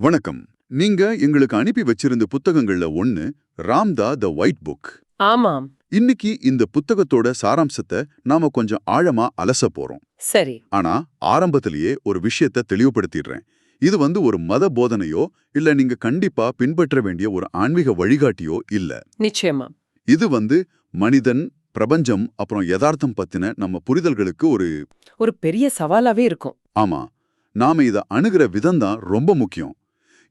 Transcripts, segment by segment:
வணக்கம். நீங்க எங்களுக்கு அனுப்பி வச்சிருந்த புத்தகங்கள்ல ஒன்னு ராம்தா த ஒயிட் புக். ஆமாம். இன்னைக்கு இந்த புத்தகத்தோட சாராம்சத்தை நாம கொஞ்சம் ஆழமா அலச போறோம். சரி. ஆனா ஆரம்பத்திலேயே ஒரு விஷயத்தை தெளிவுபடுத்திடுறேன். இது வந்து ஒரு மத போதனையோ இல்ல நீங்க கண்டிப்பா பின்பற்ற வேண்டிய ஒரு ஆன்மீக வழிகாட்டியோ இல்ல. நிச்சயமா. இது வந்து மனிதன் பிரபஞ்சம் அப்புறம் யதார்த்தம் பத்தின நம்ம புரிதல்களுக்கு ஒரு ஒரு பெரிய சவாலாவே இருக்கும். ஆமா. நாம இத அணுகிற விதம்தான் ரொம்ப முக்கியம்.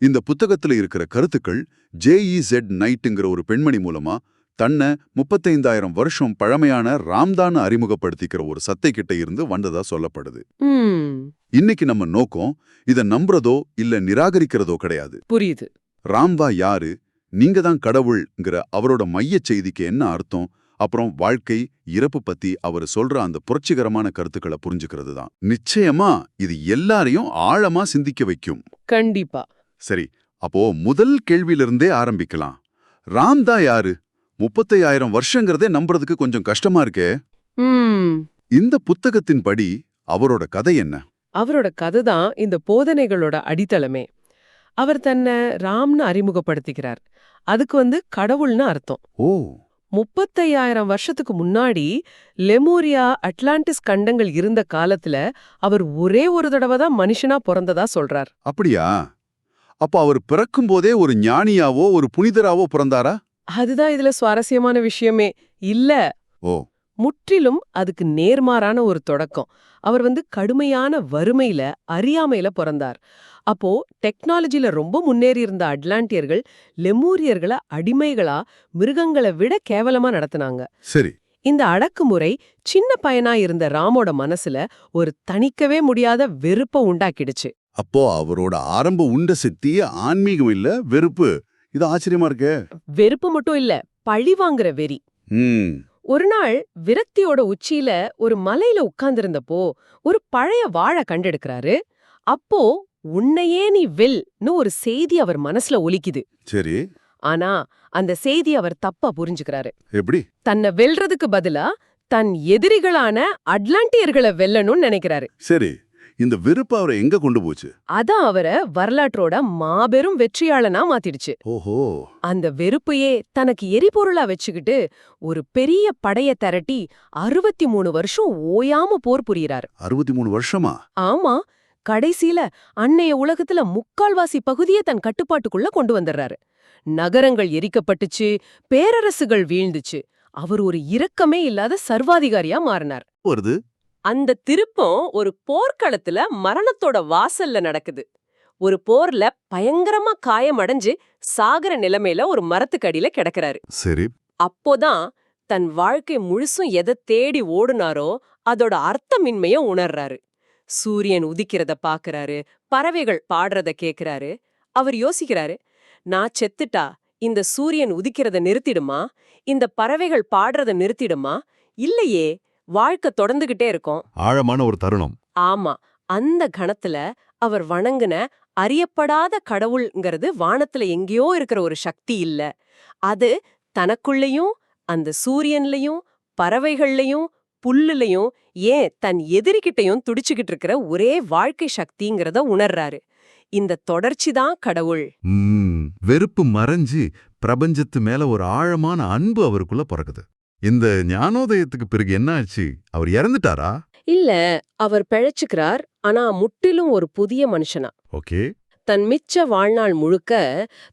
இந்த புத்தகத்துல இருக்கிற கருத்துக்கள் ஜேஇசெட் நைட்டுங்கிற ஒரு பெண்மணி மூலமா தன்னை முப்பத்தைந்தாயிரம் வருஷம் பழமையான ராம்தான்னு அறிமுகப்படுத்திக்கிற ஒரு சத்தை கிட்ட இருந்து வந்ததா சொல்லப்படுது. இன்னைக்கு நம்ம நோக்கம் இத நம்புறதோ இல்ல நிராகரிக்கிறதோ கிடையாது. புரியுது. ராம்தா யாரு? நீங்க தான் கடவுள்ங்கிற அவரோட மையச் செய்திக்கு என்ன அர்த்தம்? அப்புறம் வாழ்க்கை இறப்பு பத்தி அவர் சொல்ற அந்த புரட்சிகரமான கருத்துக்களை புரிஞ்சுக்கிறது தான் நிச்சயமா இது எல்லாரையும் ஆழமா சிந்திக்க வைக்கும். கண்டிப்பா. சரி அப்போ முதல் கேள்வியிலிருந்தே ஆரம்பிக்கலாம். ராம்தா யாரு? முப்பத்தையாயிரம் வருஷங்கிறதே நம்புறதுக்கு கொஞ்சம் கஷ்டமா இருக்கே. இந்த புத்தகத்தின்படி அவரோட கதை என்ன? அவரோட கதை தான் இந்த போதனைகளோட அடித்தளமே. அவர் தன்னை ராம்னு அறிமுகப்படுத்திக்கிறார். அதுக்கு வந்து கடவுள்னு அர்த்தம். ஓ. முப்பத்தையாயிரம் வருஷத்துக்கு முன்னாடி லெமூரியா அட்லாண்டிஸ் கண்டங்கள் இருந்த காலத்துல அவர் ஒரே ஒரு தடவை தான் மனுஷனா பிறந்ததா சொல்றார். அப்படியா? அப்ப அவர் பிறக்கும் போதே ஒரு ஞானியாவோ ஒரு புனிதராவோ பிறந்தாரா? அதுதான் இதுல சுவாரஸ்யமான விஷயமே. இல்ல. ஓ. முற்றிலும் அதுக்கு நேர்மாறான ஒரு தொடக்கம். அவர் வந்து கடுமையான வறுமையில அறியாமையில பிறந்தார். அப்போ டெக்னாலஜில ரொம்ப முன்னேறி இருந்த அட்லாண்டியர்கள் லெமூரியர்களை அடிமைகளா மிருகங்களை விட கேவலமா நடத்துனாங்க. சரி. இந்த அடக்குமுறை சின்ன பையனா இருந்த ராமோட மனசுல ஒரு தணிக்கவே முடியாத வெறுப்ப உண்டாக்கிடுச்சு. அப்போ அவரோட ஆரம்ப உண்ட சக்தியே ஆன்மீகம் இல்ல வெறுப்பு. இது ஆச்சரியமா இருக்கே. வெறுப்பு மட்டும் இல்ல பழி வாங்குற வெறி. ஒரு நாள் விரக்தியோட உச்சியில ஒரு மலையில உட்கார்ந்திருந்தப்போ ஒரு பழைய வாழை கண்டெடுக்கிறாரு. அப்போ உன்னையே நீ வெல்னு ஒரு செய்தி அவர் மனசுல ஒலிக்குது. சரி. ஆனா அந்த செய்தி அவர் தப்பா புரிஞ்சுக்கிறாரு. எப்படி? தன்னை வெல்றதுக்கு பதிலா தன் எதிரிகளான அட்லாண்டியர்களை வெல்லணும்னு நினைக்கிறாரு. சரி. இந்த வெறுப்பு அவரை எங்க கொண்டு போச்சு? அதான் அவரை வரலாற்றோட மாபெரும் வெற்றியாளனா மாத்திடுச்சு. ஓஹோ. அந்த வெறுப்பையே தனக்கு எரிபொருளா வச்சுக்கிட்டு ஒரு பெரிய படைய திரட்டி அறுபத்தி மூணு வருஷம் ஓயாம போர் புரியறாரு. அறுபத்தி மூணு வருஷமா? ஆமா. கடைசியில அன்னைய உலகத்துல முக்கால்வாசி பகுதியை தன் கட்டுப்பாட்டுக்குள்ள கொண்டு வந்துடுறாரு. நகரங்கள் எரிக்கப்பட்டுச்சு பேரரசுகள் வீழ்ந்துச்சு. அவர் ஒரு இரக்கமே இல்லாத சர்வாதிகாரியா மாறினார். வருது? அந்த திருப்பம் ஒரு போர்க்களத்துல மரணத்தோட வாசல்ல நடக்குது. ஒரு போர்ல பயங்கரமா காயமடைஞ்சு சாகர நிலைமையில ஒரு மரத்துக்கடியில கிடக்குறாரு. சரி. அப்போதான் தன் வாழ்க்கை முழுசும் எதை தேடி ஓடுனாரோ அதோட அர்த்தமின்மைய உணர்றாரு. சூரியன் உதிக்கிறத பாக்குறாரு பறவைகள் பாடுறத கேக்குறாரு. அவர் யோசிக்கிறாரு நான் செத்துட்டா இந்த சூரியன் உதிக்கிறத நிறுத்திடுமா? இந்த பறவைகள் பாடுறத நிறுத்திடுமா? இல்லையே வாழ்க்கை தொடர்ந்துகிட்டே இருக்கும். ஆழமான ஒரு தருணம். ஆமா. அந்த கணத்துல அவர் வணங்குன அறியப்படாத கடவுள்ங்கிறது வானத்துல எங்கேயோ இருக்கிற ஒரு சக்தி இல்ல. அது தனக்குள்ளேயும் அந்த சூரியன்லயும் பறவைகள்லயும் புல்லுலயும் ஏன் தன் எதிரிகிட்டையும் துடிச்சுக்கிட்டு இருக்கிற ஒரே வாழ்க்கை சக்திங்கிறத உணர்றாரு. இந்த தொடர்ச்சி தான் கடவுள். வெறுப்பு மறைஞ்சு பிரபஞ்சத்து மேல ஒரு ஆழமான அன்பு அவருக்குள்ள பிறக்குது. இந்த ஞானோதயத்துக்கு பிறகு என்ன ஆச்சு அவர் இறந்துட்டாரா? இல்ல அவர் பிழைச்சுக்கிறார் ஆனா முற்றிலும் ஒரு புதிய மனுஷனா. ஓகே. தன் மிச்ச வாழ்நாள் முழுக்க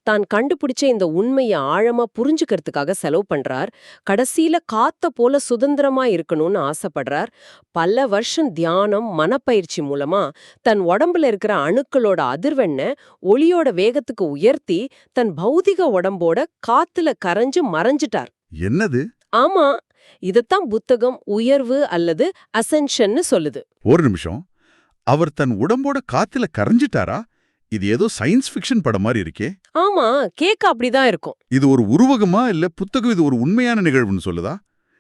தான் கண்டுபிடிச்ச இந்த உண்மைய ஆழமா புரிஞ்சுக்கிறதுக்காக செலவு பண்றார். கடைசியில காத்த போல சுதந்திரமா இருக்கணும்னு ஆசைப்படுறார். பல வருஷம் தியானம் மனப்பயிற்சி மூலமா தன் உடம்புல இருக்கிற அணுக்களோட அதிர்வெண்ண ஒளியோட வேகத்துக்கு உயர்த்தி தன் பௌதிக உடம்போட காத்துல கரைஞ்சு மறைஞ்சிட்டார். என்னது? ஆமா இதத்தான் புத்தகம் உயர்வு அல்லது அசென்ஷன்னு சொல்லுது. ஒரு நிமிஷம். அவர் தன் உடம்போட காத்துல கரைஞ்சிட்டாரா? இது ஏதோ சயின்ஸ் ஃபிக்ஷன் படம் மாதிரி இருக்கே. ஆமா கேக்க அப்படிதான் இருக்கும். இது ஒரு உருவகமா இல்ல புத்தகம் இது ஒரு உண்மையான நிகழ்வுன்னு சொல்லுதா?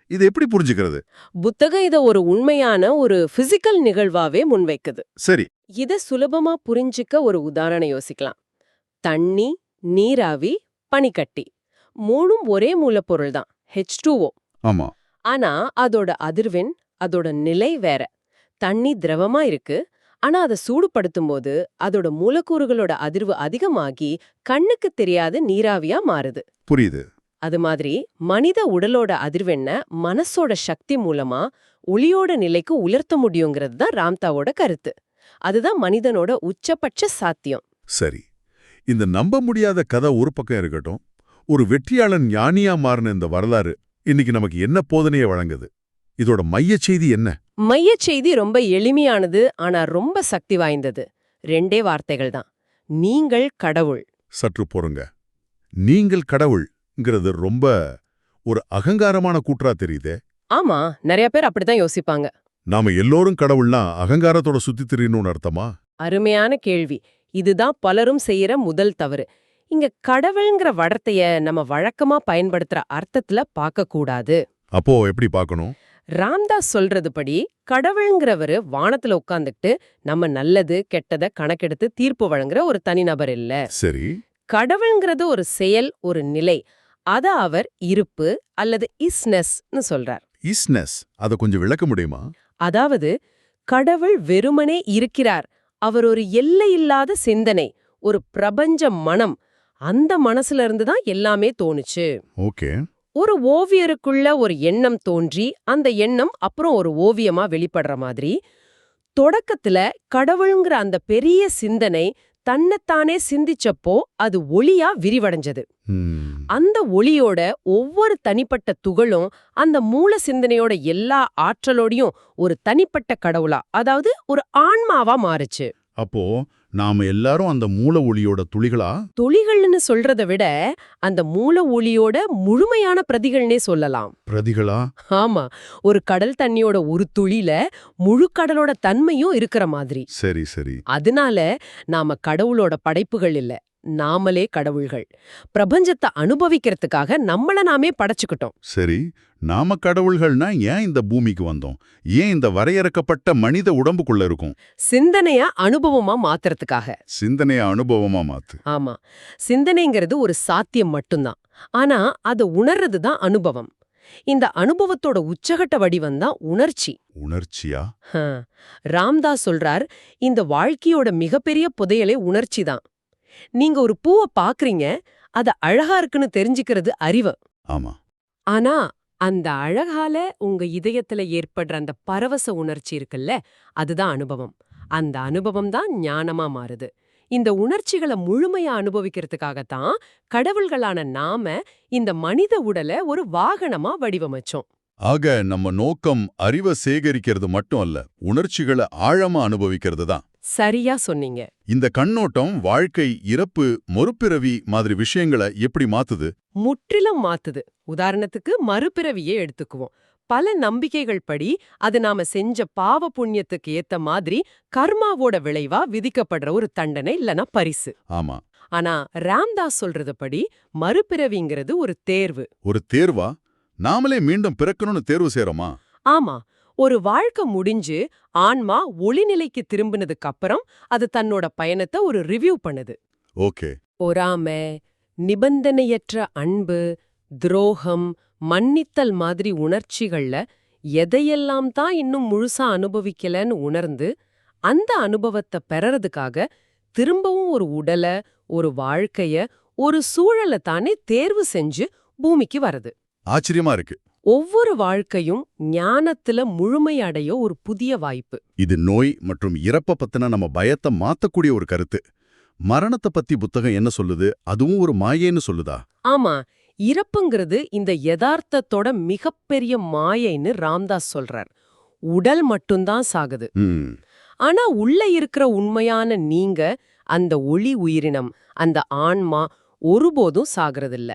இது எப்படி புரிஞ்சுக்கிறது? புத்தகம் இத ஒரு உண்மையான ஒரு பிசிக்கல் நிகழ்வாவே முன்வைக்குது. சரி. இத சுலபமா புரிஞ்சுக்க ஒரு உதாரணம் யோசிக்கலாம். தண்ணி நீராவி பனிக்கட்டி. மூணும் ஒரே மூலப்பொருள் தான். ஹெச் ஆமா. ஆனா அதோட அதிர்வெண் அதோட நிலை வேற. தண்ணி திரவமா இருக்கு. ஆனா அதை சூடுபடுத்தும் போது அதோட மூலக்கூறுகளோட அதிர்வு அதிகமாகி கண்ணுக்கு தெரியாத நீராவியா மாறுது. புரியுது. அது மாதிரி மனித உடலோட அதிர்வெண்ண மனசோட சக்தி மூலமா ஒளியோட நிலைக்கு உயர்த்த முடியுங்கிறது தான் ராம்தாவோட கருத்து. அதுதான் மனிதனோட உச்சபட்ச சாத்தியம். சரி. இந்த நம்ப முடியாத கதை ஒரு பக்கம் இருக்கட்டும் ஒரு வெற்றியாளன் ஞானியா மாறின இந்த வரலாறு இன்னைக்கு நமக்கு என்ன போதனையை வழங்குது? இதோட மையச் செய்தி என்ன? மையச் செய்தி ரொம்ப எளிமையானது ஆனா ரொம்ப சக்தி வாய்ந்தது. ரெண்டே வார்த்தைகள் தான். நீங்கள் கடவுள். சற்று பொறுங்க. நீங்கள் கடவுள்ங்கிறது ரொம்ப ஒரு அகங்காரமான கூற்றா தெரியுதே? ஆமா நிறைய பேர் அப்படித்தான் யோசிப்பாங்க. நாம எல்லோரும் கடவுள்னா அகங்காரத்தோட சுத்தி திரியணும்னு அர்த்தமா? அருமையான கேள்வி. இதுதான் பலரும் செய்யற முதல் தவறு. இங்க கடவுள்ங்கிற வார்த்தைய நம்ம வழக்கமா பயன்படுத்துற அர்த்தத்துல பார்க்க கூடாது. அப்போ எப்படி பார்க்கணும்? ராம்தாஸ் சொல்றதுபடி கடவுள்ங்கிறவரு வானத்துல உட்கார்ந்துட்டு நம்ம நல்லது கெட்டத கணக்கெடுத்து தீர்ப்பு வழங்குற ஒரு தனிநபர் இல்ல. சரி. கடவுள்ங்கிறது ஒரு செயல் ஒரு நிலை. அத அவர் இருப்பு அல்லது இஸ்னஸ்னு சொல்றார். இஸ்னஸ் அதை கொஞ்சம் விளக்க முடியுமா? அதாவது கடவுள் வெறுமனே இருக்கிறார். அவர் ஒரு எல்லையில்லாத சிந்தனை ஒரு பிரபஞ்ச மனம் அந்த மனசுல இருந்து தான் எல்லாமே தோணுச்சு. ஓகே. ஒரு ஓவியருக்குள்ள ஒரு எண்ணம் தோன்றி அந்த எண்ணம் அப்புறம் ஒரு ஓவியமா வெளிப்படுற மாதிரி தொடக்கத்துல கடவுள்ங்கிற அந்த பெரிய சிந்தனை தன்னைத்தானே சிந்திச்சப்போ அது ஒளியா விரிவடைஞ்சது. அந்த ஒளியோட ஒவ்வொரு தனிப்பட்ட துகளும் அந்த மூல சிந்தனையோட எல்லா ஆற்றலோடையும் ஒரு தனிப்பட்ட கடவுளா அதாவது ஒரு ஆன்மாவா மாறுச்சு. அப்போ நாம எல்லாரும் அந்த மூல ஒளியோட துளிகளா? துளிகள்னு சொல்றத விட அந்த மூல ஒளியோட முழுமையான பிரதிகள்னே சொல்லலாம். பிரதிகளா? ஆமா. ஒரு கடல் தண்ணியோட ஒரு துளில முழு கடலோட தன்மையும் இருக்கிற மாதிரி. சரி சரி. அதனால நாம கடவுளோட படைப்புகள் இல்ல. நாமளே கடவுள்கள். பிரபஞ்சத்தை அனுபவிக்கிறதுக்காக நம்மள நாமே படைச்சுக்கிட்டோம். சரி நாம கடவுள்கள்னா ஏன் இந்த பூமிக்கு வந்தோம்? ஏன் இந்த வரையறுக்கப்பட்ட மனித உடம்புக்குள்ள இருக்கும்? சிந்தனைய அனுபவமா மாத்துறதுக்காக. சிந்தனைய அனுபவமா மாத்து. ஆமா. சிந்தனைங்கிறது ஒரு சாத்தியம் மட்டும்தான். ஆனா அத உணர்றது தான் அனுபவம். இந்த அனுபவத்தோட உச்சகட்ட வடிவம் தான் உணர்ச்சி. உணர்ச்சியா. ராம்தாஸ் சொல்றார் இந்த வாழ்க்கையோட மிகப்பெரிய புதையலே உணர்ச்சி தான். நீங்க ஒரு பூவை பாக்குறீங்க அது அழகா இருக்குன்னு தெரிஞ்சுக்கிறது அறிவு. ஆமா. ஆனா அந்த அழகால உங்க இதயத்துல ஏற்படுற அந்த பரவச உணர்ச்சி இருக்குல்ல அதுதான் அனுபவம். அந்த அனுபவம் தான் ஞானமா மாறுது. இந்த உணர்ச்சிகளை முழுமையா அனுபவிக்கிறதுக்காகத்தான் கடவுள்களான நாம இந்த மனித உடலை ஒரு வாகனமா வடிவமைச்சோம். ஆக நம்ம நோக்கம் அறிவை சேகரிக்கிறது மட்டும் அல்ல உணர்ச்சிகளை ஆழமா அனுபவிக்கிறது தான். சரியா சொன்னீங்க. இந்த கண்ணோட்டம் வாழ்க்கை இறப்பு மறுபிறவி மாதிரி விஷயங்களை எப்படி மாத்துது? முற்றிலும் மாத்துது. உதாரணத்துக்கு மறுபிறவியே எடுத்துக்குவோம். பல நம்பிக்கைகள் படி அது நாம செஞ்ச பாவ புண்ணியத்துக்கு ஏத்த மாதிரி கர்மாவோட விளைவா விதிக்கப்படுற ஒரு தண்டனை இல்லனா பரிசு. ஆமா. ஆனா ராம்தாஸ் சொல்றதுபடி மறுபிறவிங்கிறது ஒரு தேர்வு. ஒரு தேர்வா? நாமளே மீண்டும் பிறக்கணும்னு தேர்வு செய்றோமா? ஆமா. ஒரு வாழ்க்கை முடிஞ்சு ஆன்மா ஒளிநிலைக்கு திரும்பினதுக்கு அப்புறம் அது தன்னோட பயணத்தை ஒரு ரிவ்யூ பண்ணுது. ஓகே. பொறாமை நிபந்தனையற்ற அன்பு துரோகம் மன்னித்தல் மாதிரி உணர்ச்சிகள்ல எதையெல்லாம் தான் இன்னும் முழுசா அனுபவிக்கலன்னு உணர்ந்து அந்த அனுபவத்தை பெறறதுக்காக திரும்பவும் ஒரு உடல ஒரு வாழ்க்கைய ஒரு சூழலை தானே தேர்வு செஞ்சு பூமிக்கு வருது. ஆச்சரியமா இருக்கு. ஒவ்வொரு வாழ்க்கையும் ஞானத்துல முழுமையடைய ஒரு புதிய வாய்ப்பு. இது நோய் மற்றும் இறப்ப பத்தின நம்ம பயத்தை மாத்தக்கூடிய ஒரு கருத்து. மரணத்தை பத்தி புத்தகம் என்ன சொல்லுது? அதுவும் ஒரு மாயேன்னு சொல்லுதா? ஆமா இறப்புங்கிறது இந்த யதார்த்தத்தோட மிகப்பெரிய மாயைன்னு ராம்தாஸ் சொல்றார். உடல் மட்டும்தான் சாகுது. ஆனா உள்ள இருக்கிற உண்மையான நீங்க அந்த ஒளி உயிரினம் அந்த ஆன்மா ஒருபோதும் சாகிறதில்ல.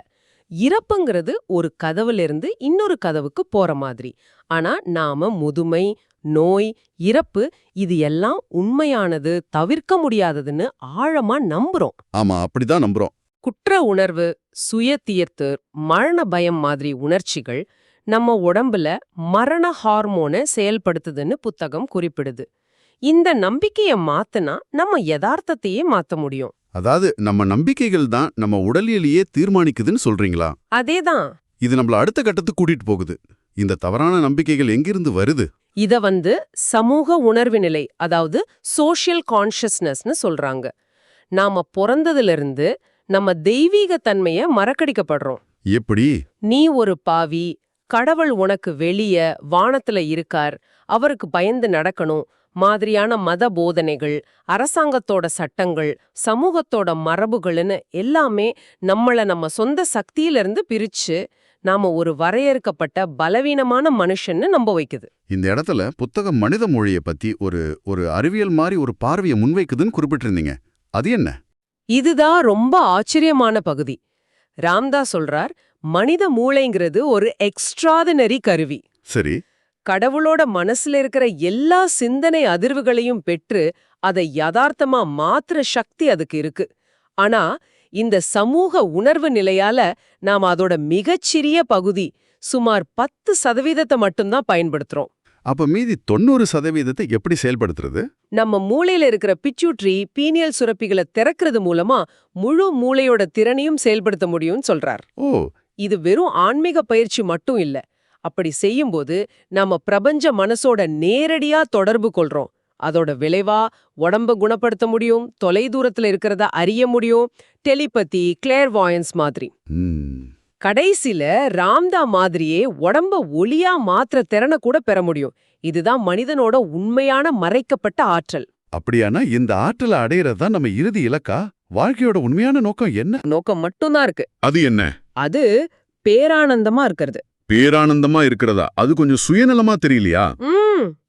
இறப்புங்கிறது ஒரு கதவுல இன்னொரு கதவுக்கு போற மாதிரி. ஆனா நாம முதுமை நோய் இறப்பு இது எல்லாம் உண்மையானது தவிர்க்க முடியாததுன்னு ஆழமா நம்புறோம். ஆமா அப்படிதான் நம்புறோம். குற்ற உணர்வு சுய தீர்த்து மரண பயம் மாதிரி உணர்ச்சிகள் நம்ம உடம்புல மரண ஹார்மோனை செயல்படுத்துதுன்னு புத்தகம் குறிப்பிடுது. இந்த நம்பிக்கைய மாத்துனா நம்ம யதார்த்தத்தையே மாத்த முடியும். அதாவது நம்ம நம்பிக்கைகள் தான் நம்ம உடலியலையே தீர்மானிக்குதுன்னு சொல்றீங்களா? அதேதான். இது நம்மள அடுத்த கட்டத்துக்கு கூட்டிட்டு போகுது. இந்த தவறான நம்பிக்கைகள் எங்கிருந்து வருது? இத வந்து சமூக உணர்வு நிலை அதாவது சோஷியல் கான்ஷியஸ்னஸ்னு சொல்றாங்க. நாம பிறந்ததிலிருந்து நம்ம தெய்வீக தன்மைய மறக்கடிக்கப்படுறோம். எப்படி? நீ ஒரு பாவி கடவுள் உனக்கு வெளிய வானத்துல இருக்கார் அவருக்கு பயந்து நடக்கணும் மாதிரியான மத போதனைகள் அரசாங்கத்தோட சட்டங்கள் சமூகத்தோட மரபுகள்னு எல்லாமே நம்மள நம்ம சொந்த சக்தியிலிருந்து பிரிச்சு நாம ஒரு வரையறுக்கப்பட்ட பலவீனமான மனுஷன்னு நம்ப வைக்குது. இந்த இடத்துல புத்தகம் மனித மொழியை பத்தி ஒரு ஒரு அறிவியல் மாதிரி ஒரு பார்வையை முன்வைக்குதுன்னு குறிப்பிட்டிருந்தீங்க. அது என்ன? இதுதான் ரொம்ப ஆச்சரியமான பகுதி. ராம்தாஸ் சொல்றார் மனித மூளைங்கிறது ஒரு எக்ஸ்ட்ராதினரி கருவி. சரி. கடவுளோட மனசுல இருக்கிற எல்லா சிந்தனை அதிர்வுகளையும் பெற்று அதை யதார்த்தமா மாத்துற சக்தி அதுக்கு இருக்கு. ஆனா இந்த சமூக உணர்வு நிலையால நாம் அதோட மிகச்சிறிய பகுதி சுமார் பத்து சதவீதத்தை மட்டும்தான் பயன்படுத்துறோம். அப்ப மீதி தொண்ணூறு சதவீதத்தை எப்படி செயல்படுத்துறது? நம்ம மூளையில இருக்கிற பிச்சூட்ரி பீனியல் சுரப்பிகளை திறக்கிறது மூலமா முழு மூளையோட திறனையும் செயல்படுத்த முடியும்னு சொல்றார். ஓ. இது வெறும் ஆன்மீக பயிற்சி மட்டும் இல்ல. அப்படி செய்யும்போது நம்ம பிரபஞ்ச மனசோட நேரடியா தொடர்பு கொள்றோம். அதோட விளைவா உடம்ப குணப்படுத்த முடியும் தொலைதூரத்துல இருக்கிறத அறிய முடியும் டெலிபதி கிளேர்வாயன்ஸ் மாதிரி. ம். கடைசில ராம்தா மாதிரியே உடம்ப ஒளியா மாத்திர திறனை கூட பெற முடியும். இதுதான் மனிதனோட உண்மையான மறைக்கப்பட்ட ஆற்றல். அப்படியானா இந்த ஆற்றலை அடையிறது தான் நம்ம இறுதி இலக்கா? வாழ்க்கையோட உண்மையான நோக்கம் என்ன? நோக்கம் மட்டும்தான் இருக்கு. அது என்ன? அது பேரானந்தமா இருக்கிறது. பேரானந்தமா இருக்கிறதா? அது கொஞ்சம் சுயநலமா தெரியலையா?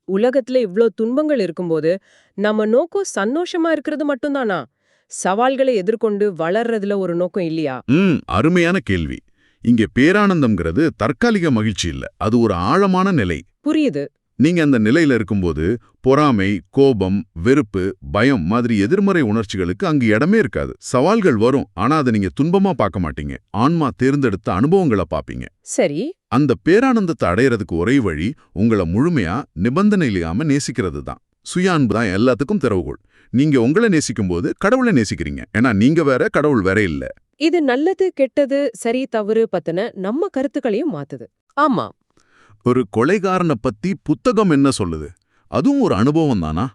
உலகத்துல இவ்ளோ துன்பங்கள் இருக்கும்போது நம்ம நோக்கம் சந்தோஷமா இருக்கிறது மட்டும்தானா? சவால்களை எதிர்கொண்டு வளர்றதுல ஒரு நோக்கம் இல்லையா? ம் அருமையான கேள்வி. இங்கே பேரானந்தம்ங்கிறது தற்காலிக மகிழ்ச்சி இல்ல. அது ஒரு ஆழமான நிலை. புரியுது. நீங்க அந்த நிலையில இருக்கும்போது பொறாமை கோபம் வெறுப்பு பயம் மாதிரி எதிர்மறை உணர்ச்சிகளுக்கு அங்கு இடமே இருக்காது. சவால்கள் வரும். ஆனா அதை நீங்க துன்பமா பார்க்க மாட்டீங்க. ஆன்மா தேர்ந்தெடுத்த அனுபவங்களை பாப்பீங்க சரி. அந்த பேரானந்தத்தை அடையறதுக்கு ஒரே வழி உங்களை முழுமையா நிபந்தனை இல்லாம நேசிக்கிறது தான் சுய அன்பு தான் எல்லாத்துக்கும் திறவுகோள். நீங்க உங்களை நேசிக்கும் போது கடவுளை நேசிக்கிறீங்க. ஏன்னா நீங்க வேற கடவுள் வேற இல்ல. இது நல்லது கெட்டது சரி தவறு பத்தின நம்ம கருத்துக்களையும் மாத்துது. ஆமா. ஒரு கொலைகாரனை பத்தி புத்தகம் என்ன சொல்லுது? அதுவும் ஒரு அனுபவம் தானா?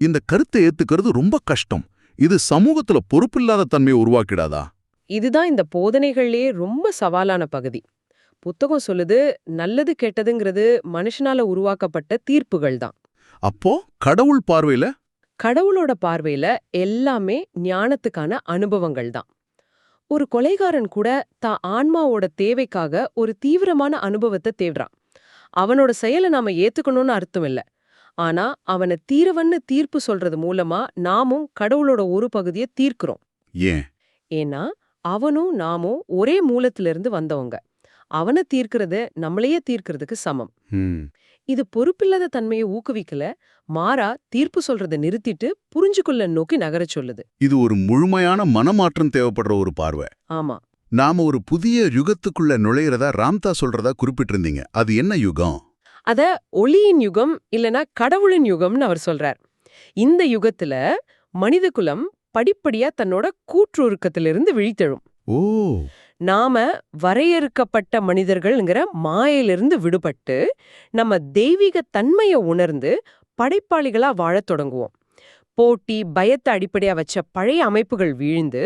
இந்த கருத்தை ஏத்துக்கிறது ரொம்ப கஷ்டம். இது சமூகத்துல பொறுப்பில்லாத தன்மையை உருவாக்கிடாதா? இதுதான் இந்த போதனைகள்லயே ரொம்ப சவாலான பகுதி. புத்தகம் சொல்லுது நல்லது கெட்டதுங்கிறது மனுஷனால உருவாக்கப்பட்ட தீர்ப்புகள் தான். அப்போ கடவுள் பார்வையில? கடவுளோட பார்வையில எல்லாமே ஞானத்துக்கான அனுபவங்கள் தான். ஒரு கொலைகாரன் கூட தான் ஆன்மாவோட தேவைக்காக ஒரு தீவிரமான அனுபவத்தை தேடுறான். அவனோட செயலை நாம ஏத்துக்கணும்னு அர்த்தம் இல்ல. ஆனா அவனை தீரவன்னு தீர்ப்பு சொல்றது மூலமா நாமும் கடவுளோட ஒரு பகுதியை தீர்க்கிறோம். ஏன்? ஏன்னா அவனும் நாமும் ஒரே மூலத்திலிருந்து வந்தவங்க. அவனை தீர்க்கிறது நம்மளையே தீர்க்கிறதுக்கு சமம். இது பொறுப்பில்லாத தன்மையை ஊக்குவிக்கல மாறா தீர்ப்பு சொல்றதை நிறுத்திட்டு புரிஞ்சுக்கொள்ள நோக்கி நகரச் சொல்லுது. இது ஒரு முழுமையான மனமாற்றம் தேவைப்படுற ஒரு பார்வை. ஆமா. நாம ஒரு புதிய யுகத்துக்குள்ள நுழையிறதா ராம்தா சொல்றதா குறிப்பிட்டிருந்தீங்க. அது என்ன யுகம்? அத ஒளியின் யுகம் இல்லனா கடவுளின் யுகம்னு அவர் சொல்றார். இந்த யுகத்துல மனிதகுலம் படிப்படியா தன்னோட கூற்றுருக்கத்திலிருந்து விழித்தெழும். ஓ. நாம வரையறுக்கப்பட்ட மனிதர்கள்ங்கிற மாயிலிருந்து விடுபட்டு நம்ம தெய்வீக தன்மையை உணர்ந்து படைப்பாளிகளா வாழத் தொடங்குவோம். போட்டி பயத்தை அடிப்படையா வச்ச பழைய அமைப்புகள் வீழ்ந்து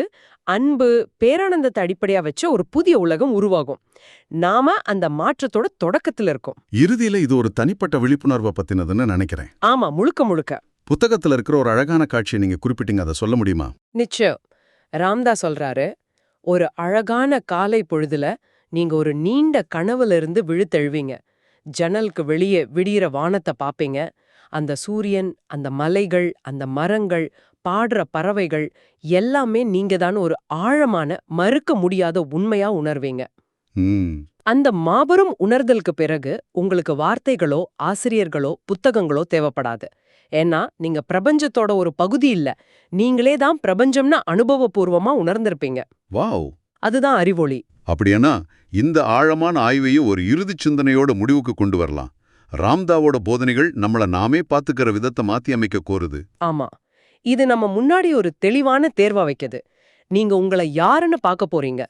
அன்பு பேரானந்தத்தை அடிப்படையா வச்ச ஒரு புதிய உலகம் உருவாகும். நாம அந்த மாற்றத்தோட தொடக்கத்துல இருக்கோம். இறுதியில இது ஒரு தனிப்பட்ட விழிப்புணர்வை பத்தினதுன்னு நினைக்கிறேன். ஆமா முழுக்க முழுக்க. புத்தகத்துல இருக்கிற ஒரு அழகான காட்சியை நீங்க குறிப்பிட்டீங்க அதை சொல்ல முடியுமா? நிச்சயம். ராம்தா சொல்றாரு ஒரு அழகான காலை பொழுதுல நீங்க ஒரு நீண்ட கனவுல இருந்து விழுத்தெழுவீங்க. ஜன்னலுக்கு வெளியே விடியிற வானத்தை பாப்பீங்க. அந்த சூரியன் அந்த மலைகள் அந்த மரங்கள் பாடுற பறவைகள் எல்லாமே நீங்க தான் ஒரு ஆழமான மறுக்க முடியாத உண்மையா உணர்வீங்க. அந்த மாபெரும் உணர்தலுக்கு பிறகு உங்களுக்கு வார்த்தைகளோ ஆசிரியர்களோ புத்தகங்களோ தேவைப்படாது. ஏன்னா நீங்க பிரபஞ்சத்தோட ஒரு பகுதி இல்ல. நீங்களே தான் பிரபஞ்சம்னு அனுபவபூர்வமா உணர்ந்திருப்பீங்க. வாவ்! அதுதான் அறிவொளி. அப்படியானா இந்த ஆழமான ஆய்வையும் ஒரு இறுதி சிந்தனையோட முடிவுக்கு கொண்டு வரலாம். ராம்தாவோட போதனைகள் நம்மள நாமே பாத்துக்கிற விதத்தை மாத்தி அமைக்க கோருது. ஆமா. இது நம்ம முன்னாடி ஒரு தெளிவான தேர்வா வைக்குது. நீங்க உங்களை யாருன்னு பார்க்க போறீங்க?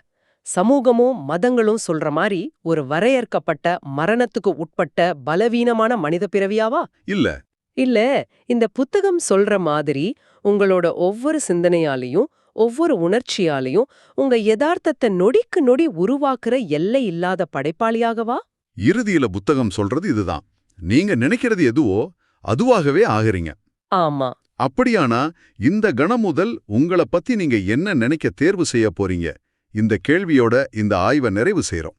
சமூகமும் மதங்களும் சொல்ற மாதிரி ஒரு வரையறுக்கப்பட்ட மரணத்துக்கு உட்பட்ட பலவீனமான மனித பிறவியாவா? இல்ல. இல்ல இந்த புத்தகம் சொல்ற மாதிரி உங்களோட ஒவ்வொரு சிந்தனையாலையும் ஒவ்வொரு உணர்ச்சியாலையும் உங்க யதார்த்தத்தை நொடிக்கு நொடி உருவாக்குற எல்லை இல்லாத படைப்பாளியாகவா? இறுதியில புத்தகம் சொல்றது இதுதான். நீங்க நினைக்கிறது எதுவோ அதுவாகவே ஆகுறீங்க. ஆமா. அப்படியானா இந்த கணம் முதல் உங்கள பத்தி நீங்க என்ன நினைக்க தேர்வு செய்ய போறீங்க? இந்த கேள்வியோட இந்த ஆய்வை நிறைவு செய்றோம்.